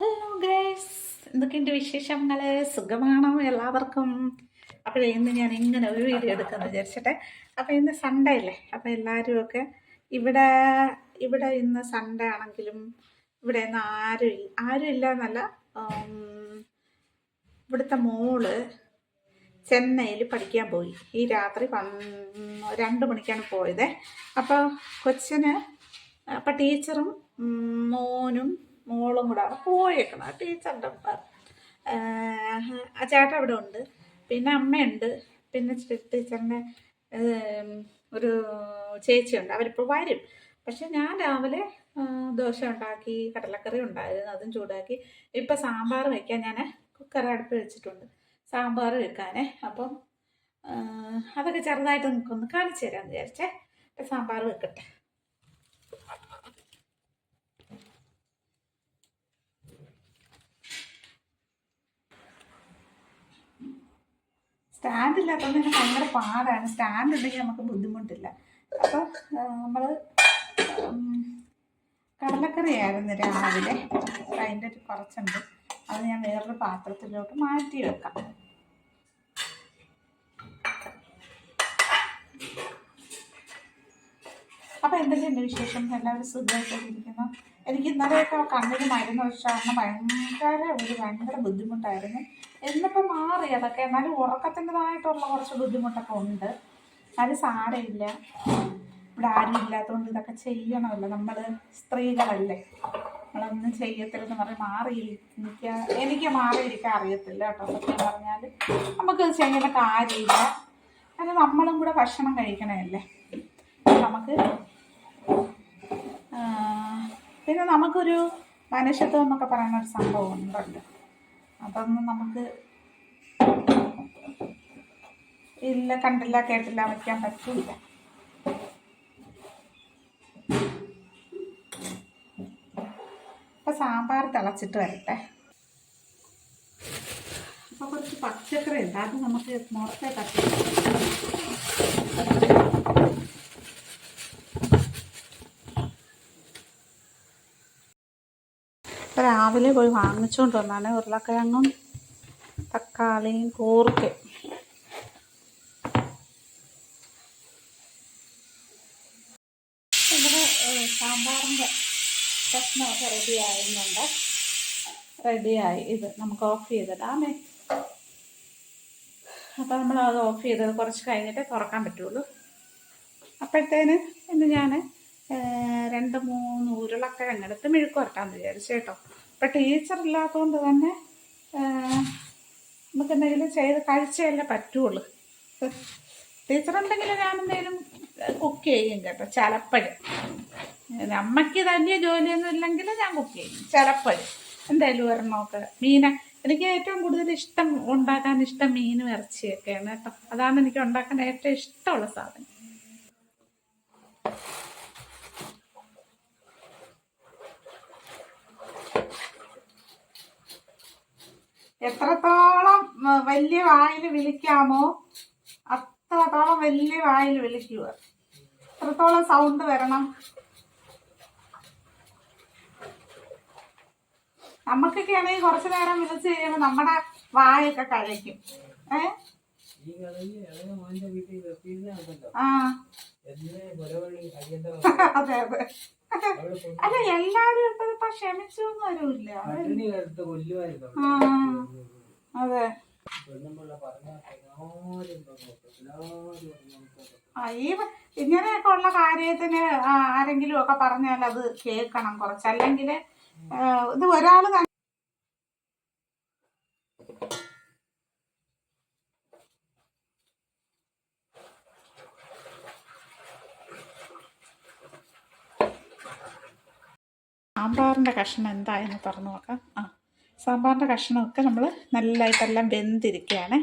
Hello guys എന്തൊക്കെയുണ്ട് വിശേഷങ്ങൾ സുഖമാണോ എല്ലാവർക്കും? അപ്പോൾ ഇന്ന് ഞാൻ ഇങ്ങനെ ഒരു വീഡിയോ എടുക്കാമെന്ന് വിചാരിച്ചിട്ടെ. അപ്പോൾ ഇന്ന് സൺഡേ അല്ലേ? അപ്പോൾ എല്ലാവരും ഒക്കെ ഇവിടെ ഇവിടെ ഇന്ന് സൺഡേ ആണെങ്കിലും ഇവിടെ ഇന്ന് ആരും ആരും ഇല്ല എന്നല്ല ഇവിടുത്തെ മോൾ ചെന്നൈയിൽ പഠിക്കാൻ പോയി. ഈ രാത്രി രണ്ട് മണിക്കാണ് പോയത്. അപ്പോൾ കൊച്ചിന് അപ്പം ടീച്ചറും മോനും മോളും കൂടെ അവിടെ പോയേക്കണം. ടീച്ചറിന്റെ ഒപ്പം. ആ ചേട്ടൻ അവിടെ ഉണ്ട്. പിന്നെ അമ്മയുണ്ട്. പിന്നെ ടീച്ചറിന്റെ ഒരു ചേച്ചിയുണ്ട്. അവരിപ്പോൾ വരും. പക്ഷെ ഞാൻ രാവിലെ ദോശ ഉണ്ടാക്കി കടലക്കറി ഉണ്ടായിരുന്നു. അതും ചൂടാക്കി. ഇപ്പം സാമ്പാർ വയ്ക്കാൻ ഞാൻ കുക്കർ അടുപ്പ് വെച്ചിട്ടുണ്ട്. സാമ്പാർ വെക്കാനേ. അപ്പം അതൊക്കെ ചെറുതായിട്ട് നിങ്ങൾക്കൊന്ന് കാണിച്ചു തരാമെന്ന് വിചാരിച്ചേ. സാമ്പാർ വെക്കട്ടെ. സ്റ്റാൻഡ് ഇല്ലാത്തത് തന്നെ ഭയങ്കര പാടാണ്. സ്റ്റാൻഡ് ഉണ്ടെങ്കിൽ നമുക്ക് ബുദ്ധിമുട്ടില്ല. അപ്പോൾ നമ്മൾ കടലക്കറി ആയിരുന്നു രാവിലെ. അതിന്റെ ഒരു കുറച്ചുണ്ട്. അത് ഞാൻ വേറൊരു പാത്രത്തിലോട്ട് മാറ്റി വെക്കാം അപ്പോൾ എന്തൊക്കെയുണ്ട് വിശേഷം? എല്ലാവരും സുഖമായിട്ടിരിക്കുന്നു? എനിക്ക് ഇന്നലെയൊക്കെ കണ്ണിന് മരുന്ന് വെച്ചാൽ ഭയങ്കര ഒരു ഭയങ്കര ബുദ്ധിമുട്ടായിരുന്നു. എന്നിപ്പോൾ മാറി അതൊക്കെ. എന്നാലും ഉറക്കത്തിന്റെതായിട്ടുള്ള കുറച്ച് ബുദ്ധിമുട്ടൊക്കെ ഉണ്ട്. അത് സാരമില്ല. ഇവിടെ ആരും ഇല്ലാത്തതുകൊണ്ട് ഇതൊക്കെ ചെയ്യണമല്ലോ. നമ്മൾ സ്ത്രീകളല്ലേ. നമ്മളൊന്നും ചെയ്യത്തില്ലെന്ന് പറഞ്ഞ് മാറിയിരിക്കുക എനിക്ക് മാറിയിരിക്കാൻ അറിയത്തില്ല കേട്ടോ സത്യം പറഞ്ഞാൽ നമുക്ക് ചെയ്യേണ്ട കാര്യമില്ല. അത് നമ്മളും കൂടെ ഭക്ഷണം കഴിക്കണമല്ലേ. നമുക്ക് പിന്നെ നമുക്കൊരു മനുഷ്യത്വം എന്നൊക്കെ പറയുന്ന ഒരു സംഭവം ഉണ്ടല്ലോ. അതൊന്നും നമുക്ക് ഇല്ല കണ്ടില്ല കേട്ടില്ല വയ്ക്കാൻ പറ്റില്ല അപ്പൊ സാമ്പാർ തിളച്ചിട്ട് വരട്ടെ. അപ്പൊ കുറച്ച് പച്ചക്കറി ഉണ്ട്. അത് നമുക്ക് മുറത്തെ തട്ടി. രാവിലെ പോയി വാങ്ങിച്ചുകൊണ്ട് വന്നാണ് ഉരുളക്കിഴങ്ങും തക്കാളിയും കോർക്ക്. ഇവിടെ സാമ്പാറിന്റെ കഷ്ണമൊക്കെ റെഡി ആയിരുന്നുണ്ട് റെഡിയായി ഇത് നമുക്ക് ഓഫ് ചെയ്തിടാമേ. അപ്പോൾ നമ്മൾ അത് ഓഫ് ചെയ്തത് കുറച്ച് കഴിഞ്ഞിട്ട് തുറക്കാൻ പറ്റുള്ളൂ. അപ്പോഴത്തേന് ഇന്ന് ഞാൻ രണ്ട് മൂന്ന് ഉരുളക്കിഴങ്ങെടുത്ത് മെഴുക്ക് വരട്ടാന്ന് വിചാരിച്ചു കേട്ടോ. അപ്പം ടീച്ചർ ഇല്ലാത്തതുകൊണ്ട് തന്നെ നമുക്ക് എന്തെങ്കിലും ചെയ്ത് കഴിച്ചല്ലേ പറ്റുള്ളൂ. ടീച്ചർ ഉണ്ടെങ്കിൽ ഞാൻ എന്തെങ്കിലും കുക്ക് ചെയ്യും കേട്ടോ ചിലപ്പോഴും. അമ്മയ്ക്ക് തന്നെ ജോലിയൊന്നും ഇല്ലെങ്കിൽ ഞാൻ കുക്ക് ചെയ്യും ചിലപ്പോഴും. എന്തായാലും ഒരെണ്ണമൊക്കെ മീന എനിക്ക് ഏറ്റവും കൂടുതൽ ഇഷ്ടം ഉണ്ടാക്കാൻ ഇഷ്ടം മീൻ ഇറച്ചിയൊക്കെയാണ് കേട്ടോ. അതാണ് എനിക്ക് ഉണ്ടാക്കാൻ ഏറ്റവും ഇഷ്ടമുള്ള സാധനം. എത്രത്തോളം വലിയ വായിൽ വിളിക്കാമോ? അത്രത്തോളം വലിയ വായിൽ വിളിക്കുക. അത്രത്തോളം സൗണ്ട് വരണം. നമുക്കൊക്കെ ആണെങ്കിൽ കുറച്ചു നേരം വിളിച്ചു കഴിയുമ്പോൾ നമ്മുടെ വായൊക്കെ കഴിക്കും ഏ? ആ. അതെ അതെ. അല്ല എല്ലാരും ഇപ്പൊ ക്ഷമിച്ചു വരൂല്ല അതെ. പെണ്ണുമ്പിള്ള പറഞ്ഞ എല്ലാവരും നോക്കും. ആ ഈ ഇങ്ങനെയൊക്കെ ഉള്ള കാര്യത്തിന് ആരെങ്കിലും ഒക്കെ പറഞ്ഞാൽ അത് കേൾക്കണം കുറച്ച്. അല്ലെങ്കിൽ ഇത് ഒരാൾ തന്നെ സാമ്പാറിന്റെ കഷ്ണം എന്തായെന്ന് തുറന്നു നോക്കാം. ആ. സാമ്പാറിന്റെ കഷ്ണമൊക്കെ നമ്മൾ നല്ലതായിട്ടെല്ലാം വെന്തിരിക്കുകയാണ്.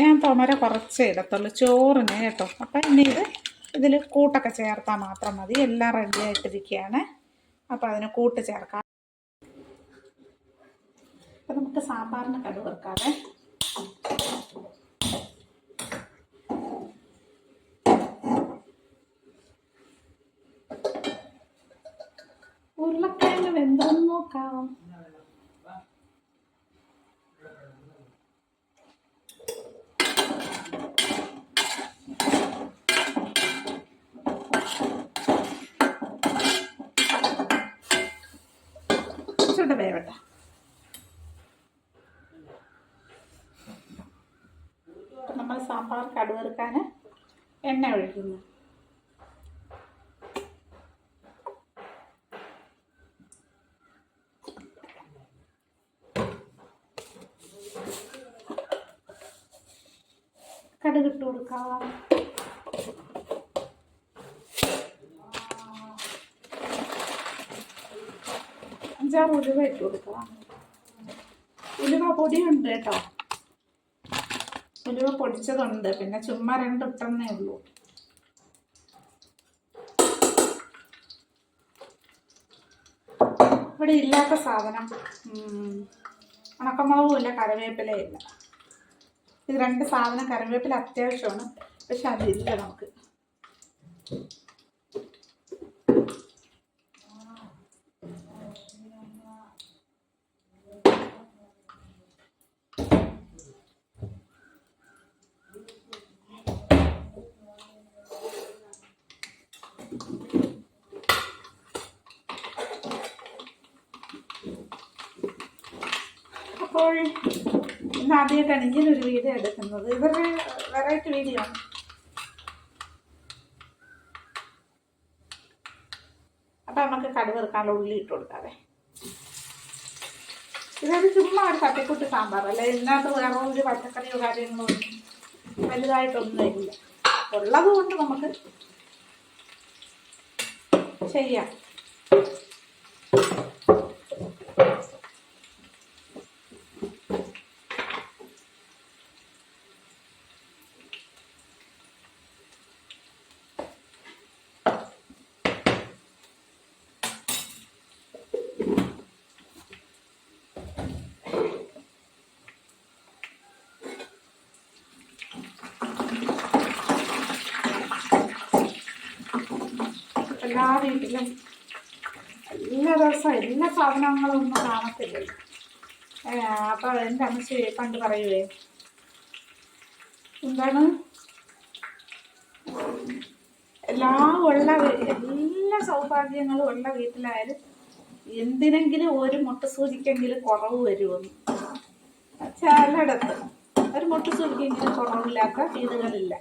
ഞാൻ തോമര കുറച്ചേ ഇടത്തുള്ളൂ ചോറിന് കേട്ടോ. അപ്പം ഇനി ഇത് ഇതിൽ കൂട്ടൊക്കെ ചേർത്താൽ മാത്രം മതി. എല്ലാം റെഡി ആയിട്ടിരിക്കുകയാണ്. അപ്പോൾ അതിന് കൂട്ട് ചേർക്കാം. അപ്പം നമുക്ക് സാമ്പാറിന് കടുക് ഉരുളക്കിഴങ്ങ് വെന്തെന്ന് നോക്കാം. നമ്മൾ സാമ്പാർ കടുവറുക്കാൻ എണ്ണ ഒഴിക്കുന്നു. കടുക് ഇട്ട് കൊടുക്കാം. അഞ്ചാറ് ഉലുവ ഇട്ട് കൊടുക്കാം. ഉലുവ പൊടിയുണ്ട് കേട്ടോ. ഉലുവ പൊടിച്ചതുണ്ട്. പിന്നെ ചുമ്മാ രണ്ട് ഇട്ടെന്നേ ഉള്ളൂ. ഇവിടെ ഇല്ലാത്ത സാധനം. ഉണക്കമുളകും ഇല്ല കരവേപ്പില ഇല്ല. ഇത് രണ്ട് സാധനം കറിവേപ്പില അത്യാവശ്യമാണ്. പക്ഷെ അതില്ല നമുക്ക്. അപ്പോൾ ആദ്യമായിട്ടാണ് ഇങ്ങനൊരു വീഡിയോ എടുക്കുന്നത്. ഇവരുടെ വെറൈറ്റി വീഡിയോ ആണ്. അപ്പം നമുക്ക് കടുവെറുക്കാനുള്ള ഉള്ളി ഇട്ട് കൊടുക്കാതെ ഇതൊരു ചുമ്മാ ഒരു തട്ടിക്കുട്ടി സാമ്പാർ അല്ല? ഇതിനകത്ത് വേറെ ഒരു പച്ചക്കറിയോ കാര്യങ്ങളോ വലുതായിട്ടൊന്നും ഇല്ല ഉള്ളത് കൊണ്ട് നമുക്ക് ചെയ്യാം. എല്ലാ വീട്ടിലും എല്ലാ ദിവസവും എല്ലാ സാധനങ്ങളും ഒന്നും കാണത്തില്ല? അപ്പോൾ അപ്പൊ എന്റെ അമ്മച്ചി പണ്ട് പറയുവേ. എന്താണ്? എല്ലാ ഉള്ള എല്ലാ സൗഭാഗ്യങ്ങളും ഉള്ള വീട്ടിലായാലും എന്തിനെങ്കിലും ഒരു മുട്ട മുട്ടസൂചിക്കെങ്കിലും കുറവ് വരുമെന്ന് ചിലയിടത്ത് ഒരു മുട്ടസൂചിക്കെങ്കിലും കുറവില്ലാത്ത വീടുകളില്ല.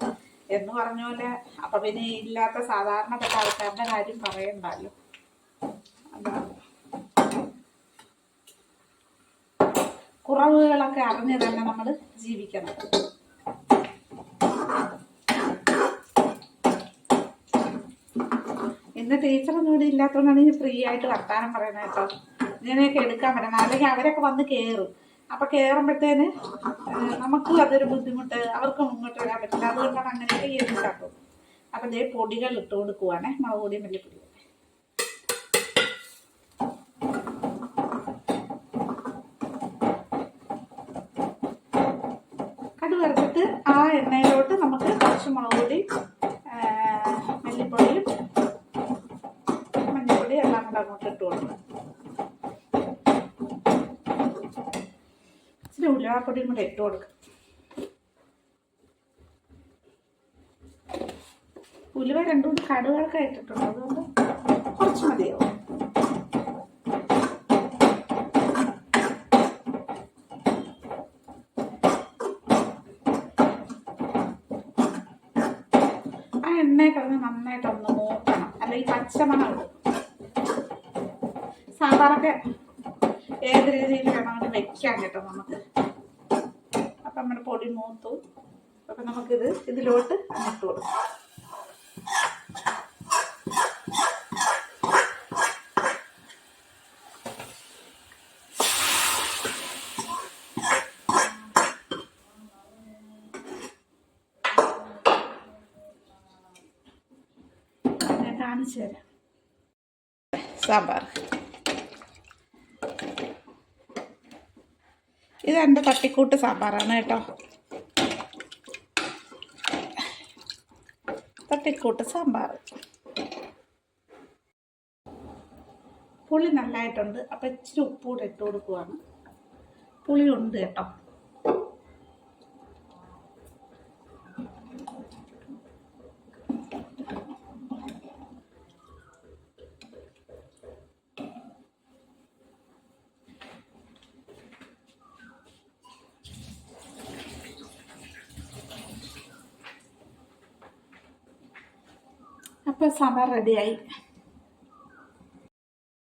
എന്ന് പറഞ്ഞ പോലെ അപ്പൊ പിന്നെ ഇല്ലാത്ത സാധാരണപ്പെട്ട ആൾക്കാരുടെ കാര്യം പറയണ്ടല്ലോ. കുറവുകളൊക്കെ അറിഞ്ഞ് തന്നെ നമ്മൾ ജീവിക്കണം. ഇന്ന് ടീച്ചറൊന്നും ഇവിടെ ഇല്ലാത്തതുകൊണ്ടാണ് ഇനി ഫ്രീ ആയിട്ട് വർത്താനം പറയുന്നത് കേട്ടോ. ഇങ്ങനെയൊക്കെ എടുക്കാൻ പറ്റണം അല്ലെങ്കിൽ അവരൊക്കെ വന്ന് കയറും അപ്പൊ കയറുമ്പോഴത്തേന് നമുക്ക് അതൊരു ബുദ്ധിമുട്ട് അവർക്കും മുന്നോട്ട് വരാൻ പറ്റില്ല. അതുകൊണ്ടാണ് അങ്ങനെയൊക്കെ ചെയ്യുന്നത് അപ്പൊ ദേ പൊടികൾ ഇട്ട് കൊടുക്കുവാണേ മുളക് മല്ലിപ്പൊടി കടു വറുത്തിട്ട് ആ എണ്ണയിലോട്ട് നമുക്ക് കുറച്ച് മുളക് ആ, മല്ലിപ്പൊടിയും മഞ്ഞൾപ്പൊടി എല്ലാം കൂടെ അങ്ങോട്ട് ഇട്ട് കൊടുക്കണം ഉലുവാപ്പൊടിയും കൂടെ ഇട്ട് കൊടുക്കാം. ഉലുവ രണ്ടും കൂടി കടുകൊക്കെ ഇട്ടിട്ടുണ്ട്. അതുകൊണ്ട് കുറച്ച് മതിയാവും. ആ എണ്ണയിൽ കിടന്ന് നന്നായിട്ടൊന്ന് മൂക്കണം. അല്ലെങ്കിൽ പച്ചമണം സാമ്പാറൊക്കെ ഏത് രീതിയിൽ വേണമെങ്കിലും വെക്കാം കേട്ടോ നമുക്ക്. നമ്മുടെ പൊടി മൂത്തു. അപ്പം നമുക്കിത് ഇതിലോട്ട് ഇട്ട് കൊടുക്കാം. കാണിച്ചു തരാം. സാമ്പാർ. ഇത് എന്റെ തട്ടിക്കൂട്ട് സാമ്പാറാണ് കേട്ടോ. തട്ടിക്കൂട്ട് സാമ്പാർ. പുളി നല്ലതായിട്ടുണ്ട് അപ്പം ഇച്ചിരി ഉപ്പ് കൂടെ ഇട്ട് കൊടുക്കുവാണ്. പുളി ഉണ്ട് കേട്ടോ. അപ്പോൾ സാമ്പാർ റെഡിയായി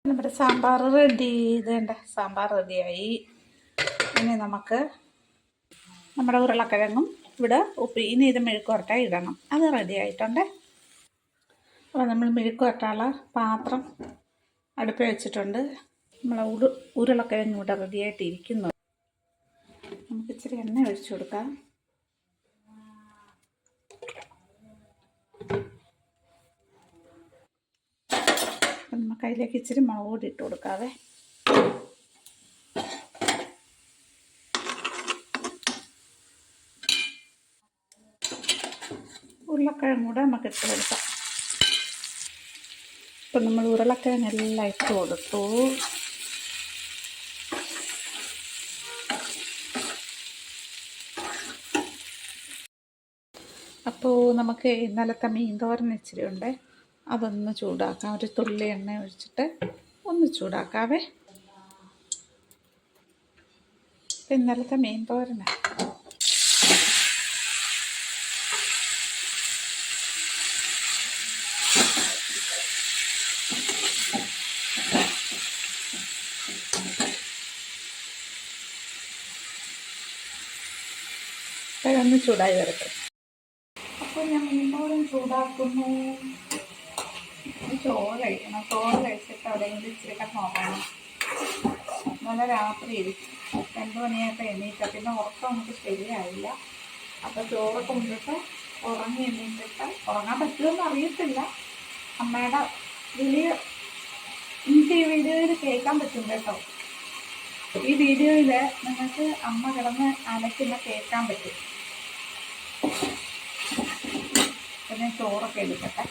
നമ്മുടെ സാമ്പാർ റെഡി ഇതേണ്ട സാമ്പാർ റെഡിയായി ഇനി നമുക്ക് നമ്മുടെ ഉരുളക്കിഴങ്ങും ഇവിടെ ഉപ്പ് ഇനി ഇത് മെഴുക്കുവരട്ട ഇടണം. അത് റെഡി ആയിട്ടുണ്ട്. അപ്പോൾ നമ്മൾ മെഴുക്കുവരട്ടുള്ള പാത്രം അടുപ്പ് വെച്ചിട്ടുണ്ട്. നമ്മളെ ഉരു ഉരുളക്കിഴങ്ങ് ഇവിടെ റെഡിയായിട്ടിരിക്കുന്നു നമുക്ക് ഇച്ചിരി എണ്ണ ഒഴിച്ചു കൊടുക്കാം അപ്പം നമുക്ക് അതിലേക്ക് ഇച്ചിരി മുളക് പൊടി ഇട്ട് കൊടുക്കാവേ. ഉരുളക്കിഴങ്ങ് കൂടെ നമുക്ക് ഇട്ട് കൊടുക്കാം. ഇപ്പം നമ്മൾ ഉരുളക്കിഴങ്ങ് എല്ലാം ഇട്ട് കൊടുത്തു. അപ്പോൾ നമുക്ക് ഇന്നലത്തെ മീൻ തോരൻ ഇച്ചിരി ഉണ്ട്. അതൊന്ന് ചൂടാക്കാം. ഒരു തുള്ളി എണ്ണ ഒഴിച്ചിട്ട് ഒന്ന് ചൂടാക്കാവേ. ഇന്നലത്തെ മീൻ തോരന. ചൂടായി വരട്ടെ. അപ്പോൾ ഞാൻ മീൻ തോരൻ ചൂടാക്കുന്നു. ചോറ് കഴിക്കണം. ചോറ് കഴിച്ചിട്ട് എവിടെയെങ്കിലും ഇച്ചിരി ഒക്കെ നോക്കണം ഇന്നലെ രാത്രി രണ്ട് മണിയായപ്പോൾ എണീറ്റ. പിന്നെ ഉറക്കം നമുക്ക് ശരിയായില്ല. അപ്പോൾ ചോറ് കൊണ്ടിട്ട് ഉറങ്ങി എണീറ്റിട്ട് ഉറങ്ങാൻ പറ്റുമെന്ന് അറിയത്തില്ല. അമ്മയുടെ വലിയ എനിക്ക് ഈ വീഡിയോയിൽ കേൾക്കാൻ പറ്റും കേട്ടോ. ഈ വീഡിയോയിൽ നിങ്ങൾക്ക് അമ്മ കിടന്ന് അലക്കുന്ന കേൾക്കാൻ പറ്റും. പിന്നെ ചോറൊക്കെ എടുക്കട്ടെ.